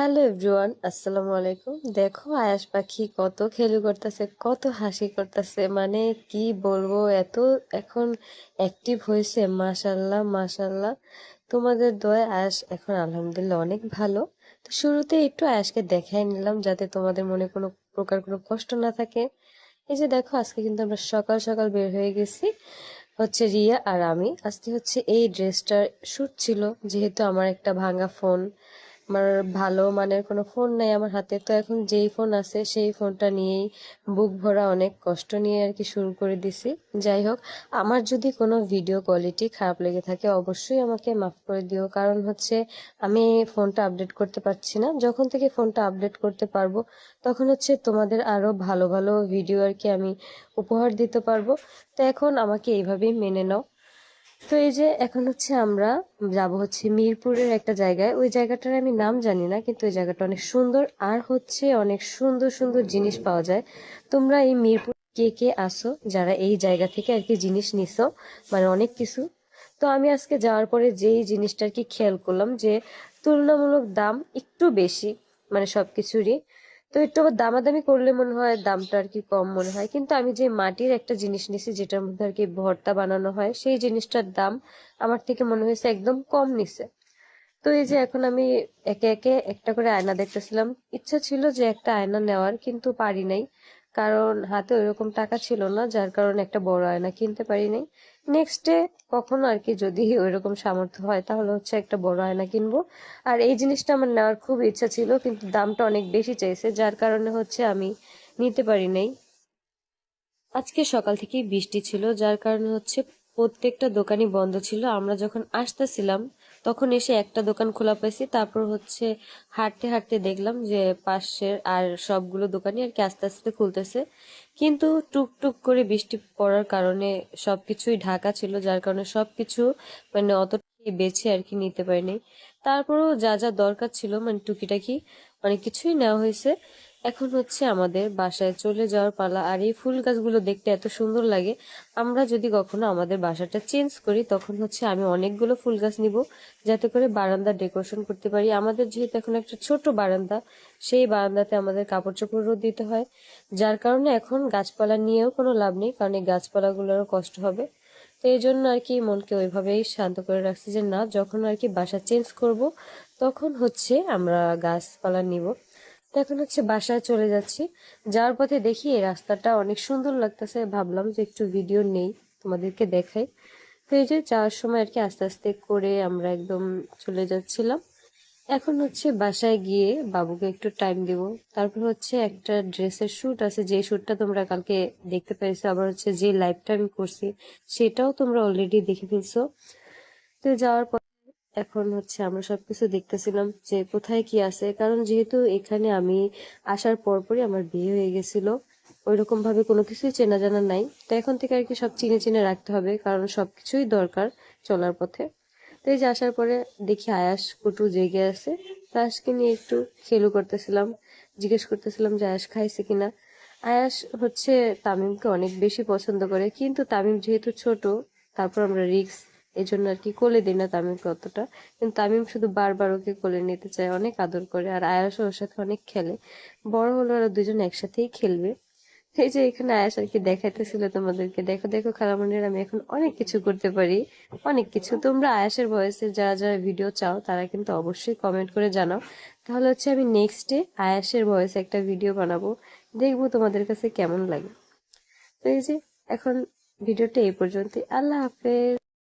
Hello everyone, আসসালামু আলাইকুম। দেখো আয়াস পাখি কত খেলু করতেছে, কত হাসি করতেছে মানে কি বলব, এত এখন অ্যাক্টিভ হয়েছে মাশাল্লাহ মাশাল্লাহ তোমাদের দয় আয়াস এখন আলহামদুলিল্লাহ অনেক ভালো। তো শুরুতে একটু আয়াসকে দেখাই নিলাম, যাতে তোমাদের মনে কোনো প্রকার কোনো কষ্ট না থাকে। এই যে দেখো, আজকে কিন্তু আমরা সকাল সকাল বের হয়ে গেছি, হচ্ছে রিয়া আর আমি। আজকে হচ্ছে এই ড্রেসটার শ্যুট ছিল, যেহেতু আমার একটা ভাঙা ফোন। আমার ভালো মানের কোনো ফোন নেই আমার হাতে। তো এখন যেই ফোন আছে, সেই ফোনটা নিয়েই বুক ভরা অনেক কষ্ট নিয়ে আর কি শুরু করে দিছি। যাই হোক, আমার যদি কোনো ভিডিও কোয়ালিটি খারাপ লেগে থাকে, অবশ্যই আমাকে মাফ করে দিও। কারণ হচ্ছে, আমি ফোনটা আপডেট করতে পারছি না। যখন থেকে ফোনটা আপডেট করতে পারব, তখন হচ্ছে তোমাদের আরও ভালো ভালো ভিডিও আর কি আমি উপহার দিতে পারব। তো এখন আমাকে এইভাবেই মেনে নাও। তো এই যে এখন হচ্ছে আমরা যাব হচ্ছে মিরপুরের একটা জায়গায়। ওই জায়গাটার আমি নাম জানি না, কিন্তু ওই জায়গাটা অনেক সুন্দর আর হচ্ছে অনেক সুন্দর সুন্দর জিনিস পাওয়া যায়। তোমরা এই মিরপুর কে কে আসো, যারা এই জায়গা থেকে আর কি জিনিস নিছো মানে অনেক কিছু। তো আমি আজকে যাওয়ার পরে যেই জিনিসটা আর কি খেয়াল করলাম যে তুলনামূলক দাম একটু বেশি মানে সব কিছুরই তো একটু আবার দামাদামি করলে মনে হয় দামটা আর কি কম মনে হয়। কিন্তু আমি যে মাটির একটা জিনিস নিছি, যেটার মধ্যে আর কি ভর্তা বানানো হয়, সেই জিনিসটার দাম আমার থেকে মনে হয়েছে একদম কম নিছে। তো এই যে এখন আমি একে একে একটা করে আয়না দেখতেছিলাম। ইচ্ছা ছিল যে একটা আয়না নেওয়ার, কিন্তু পারি নাই। কারণ হাতে ওইরকম টাকা ছিল না, যার কারণে একটা বড় আয়না কিনতে পারি নাই নেক্সট ডে কখনো আর কি যদি ওইরকম সামর্থ্য হয়, তাহলে হচ্ছে একটা বড় আয়না কিনবো। আর এই জিনিসটা আমার নেওয়ার খুব ইচ্ছা ছিল, কিন্তু দামটা অনেক বেশি চাইছে, যার কারণে হচ্ছে আমি নিতে পারি নাই আজকে সকাল থেকেই বৃষ্টি ছিল, যার কারণে হচ্ছে প্রত্যেকটা দোকানই বন্ধ ছিল। আমরা যখন আসতেছিলাম তখন এসে একটা দোকান খোলা পাইছি। তারপর হচ্ছে হাঁটতে হাঁটতে দেখলাম যে পাশের আর সবগুলো দোকানই আর কি আস্তে আস্তে খুলতেছে। কিন্তু টুকটুক করে বৃষ্টি পড়ার কারণে সবকিছুই ঢাকা ছিল, যার কারণে সবকিছু মানে অত বেছে আর কি নিতে পারিনি। তারপরও যা যা দরকার ছিল মানে টুকিটাকি অনেক কিছুই নেওয়া হয়েছে। এখন হচ্ছে আমাদের বাসায় চলে যাওয়ার পালা, আর এই ফুল গাছগুলো দেখতে এত সুন্দর লাগে। আমরা যদি কখনো আমাদের বাসাটা চেঞ্জ করি, তখন হচ্ছে আমি অনেকগুলো ফুল গাছ নিব, যাতে করে বারান্দা ডেকোরেশন করতে পারি। আমাদের যেহেতু এখন একটা ছোট বারান্দা, সেই বারান্দাতে আমাদের কাপড় চোপড় রোদ দিতে হয়। যার কারণে এখন গাছপালা নিয়েও কোনো লাভ নেই, কারণ এই গাছপালাগুলোরও কষ্ট হবে। তো এই জন্য আর কি মনকে ওইভাবেই শান্ত করে রাখছি যে না, যখন আর কি বাসা চেঞ্জ করব, তখন হচ্ছে আমরা গাছপালা নিব। এখন হচ্ছে বাসায় চলে যাচ্ছি। যাওয়ার পথে দেখি এই রাস্তাটা অনেক সুন্দর লাগতেছে। ভাবলাম যে একটু ভিডিও নেই, তোমাদেরকে দেখাই। তো এই যে যাওয়ার সময় আর কি আস্তে আস্তে করে আমরা একদম চলে যাচ্ছিলাম। এখন হচ্ছে বাসায় গিয়ে বাবুকে একটু টাইম দিব। তারপর হচ্ছে একটা ড্রেসের শ্যুট আছে, যে শ্যুটটা তোমরা কালকে দেখতে পেয়েছ। আবার হচ্ছে যে লাইভটা আমি করছি, সেটাও তোমরা অলরেডি দেখে ফেলছো। তো যাওয়ার এখন হচ্ছে আমরা সবকিছু দেখতেছিলাম যে কোথায় কি আছে। কারণ যেহেতু এখানে আমি আসার পরপরই আমার বিয়ে হয়ে গেছিল ওইরকম ভাবে কোনো কিছুই চেনা জানা নাই। তো এখন থেকে আর কি সব চিনে চিনে রাখতে হবে, কারণ সবকিছুই দরকার চলার পথে। তো এই যে আসার পরে দেখি আয়াস কটু জেগে আছে। আয়াসকে নিয়ে একটু খেলু করতেছিলাম, জিজ্ঞেস করতেছিলাম যে আয়াস খাইছে কিনা। আয়াস হচ্ছে তামিমকে অনেক বেশি পছন্দ করে, কিন্তু তামিম যেহেতু ছোট, তারপর আমরা রিক্স এই জন্য আর কি কোলে দিই না তামিমকে অতটা কিন্তু তামিম শুধু বারবার ওকে কোলে নিতে চায়, অনেক আদর করে, আর আয়াস ওর সাথে অনেক খেলে। বড় হলো ওরা দুজন একসাথেই খেলবে। এই যে এখানে আয়াস আর কি দেখাইতেছিল তোমাদেরকে। দেখো দেখো খালামনির আমি এখন অনেক কিছু করতে পারি। অনেক কিছু। তোমরা আয়াসের ভয়েসের যারা যারা ভিডিও চাও, তারা কিন্তু অবশ্যই কমেন্ট করে জানাও। তাহলে হচ্ছে আমি নেক্সট আয়াসের ভয়েসে একটা ভিডিও বানাবো। দেখব তোমাদের কাছে কেমন লাগে। তো এই যে এখন ভিডিওটা এই পর্যন্তই। আল্লাহ হাফেজ।